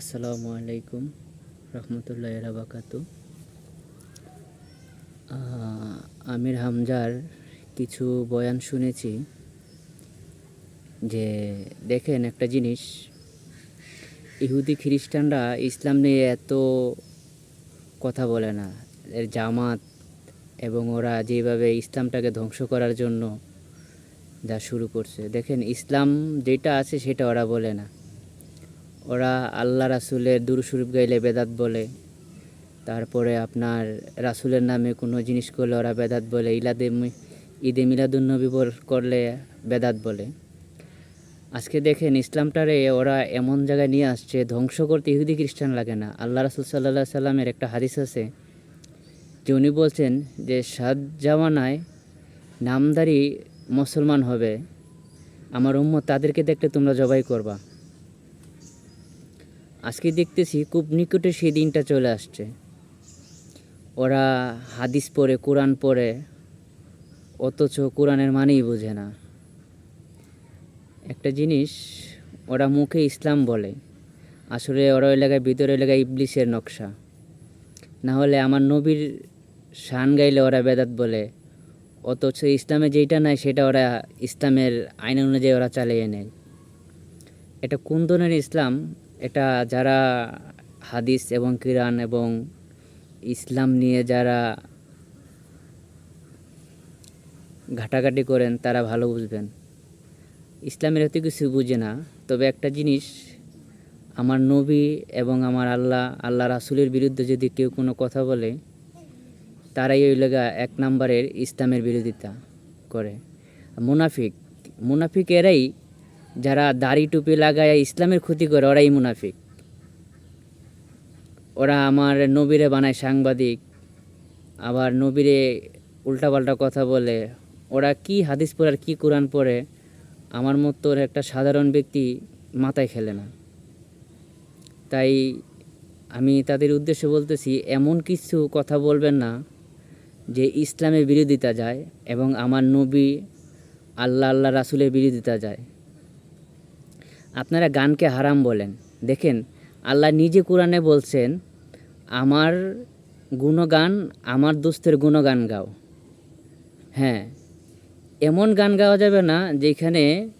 আসসালামু আলাইকুম রহমতুল্লাহ রাবাকাতু আমির হামজার কিছু বয়ান শুনেছি যে, দেখেন একটা জিনিস, ইহুদি খ্রিস্টানরা ইসলাম নিয়ে এত কথা বলে না। এর জামাত এবং ওরা যেভাবে ইসলামটাকে ধ্বংস করার জন্য যা শুরু করছে। দেখেন ইসলাম যেটা আছে সেটা ওরা বলে না। ওরা আল্লাহ রাসুলের দুরুশরীফ গাইলে বেদাত বলে। তারপরে আপনার রাসুলের নামে কোনো জিনিস করলে ওরা বেদাত বলে। ইলাদে ঈদে মিলাদুন্নবী করলে বেদাত বলে। আজকে দেখেন ইসলামটারে ওরা এমন জায়গায় নিয়ে আসছে, ধ্বংস করতে ইহুদি খ্রিস্টান লাগে না। আল্লাহ রাসুল সাল্লাহ সাল্লামের একটা হাদিস আছে, যে উনি বলছেন যে সাত জামানায় নামদারি মুসলমান হবে। আমার উম্মত তাদেরকে দেখলে তোমরা জবাই করবা। আজকে দেখতেছি খুব নিকটে সেই দিনটা চলে আসছে। ওরা হাদিস পড়ে, কোরআন পড়ে, অথচ কোরআনের মানেই বোঝে না। একটা জিনিস ওরা মুখে ইসলাম বলে, আসলে ওরা এলাকায় ভিতরে এলাকায় ইবলিশের নকশা। না হলে আমার নবীর শান গাইলে ওরা বেদাত বলে, অথচ ইসলামে যেটা নাই সেটা ওরা ইসলামের আইন অনুযায়ী ওরা চালিয়ে নেয়। এটা কোন ধরনের ইসলাম? এটা যারা হাদিস এবং কিরান এবং ইসলাম নিয়ে যারা ঘাটাঘাটি করেন, তারা ভালো বুঝবেন। ইসলামের এত কিছু বুঝে না। তবে একটা জিনিস, আমার নবী এবং আমার আল্লাহ আল্লাহ রাসুলের বিরুদ্ধে যদি কেউ কোনো কথা বলে, তারাই ওই লগা এক নম্বরের ইসলামের বিরোধিতা করে। মুনাফিক মুনাফিক এরাই যারা দাড়ি টুপি লাগায় ইসলামের ক্ষতি করে, ওরাই মুনাফিক। ওরা আমার নবীরে বানায় সাংবাদিক, আবার নবীরে উল্টাপাল্টা কথা বলে। ওরা কি হাদিস পড়ে আর কী কোরআন পড়ে, আমার মতো একটা সাধারণ ব্যক্তি মাথায় খেলে না। তাই আমি তাদের উদ্দেশ্যে বলতেছি, এমন কিছু কথা বলবেন না যে ইসলামের বিরোধিতা যায় এবং আমার নবী আল্লাহ আল্লাহ রাসুলের বিরোধিতা যায়। আপনারা গানকে হারাম বলেন। দেখেন, আল্লাহ নিজে কোরআনে বলছেন, আমার গুণগান, আমার দোস্তের গুণগান গাও। হ্যাঁ এমন গান গাওয়া যাবে না যেখানে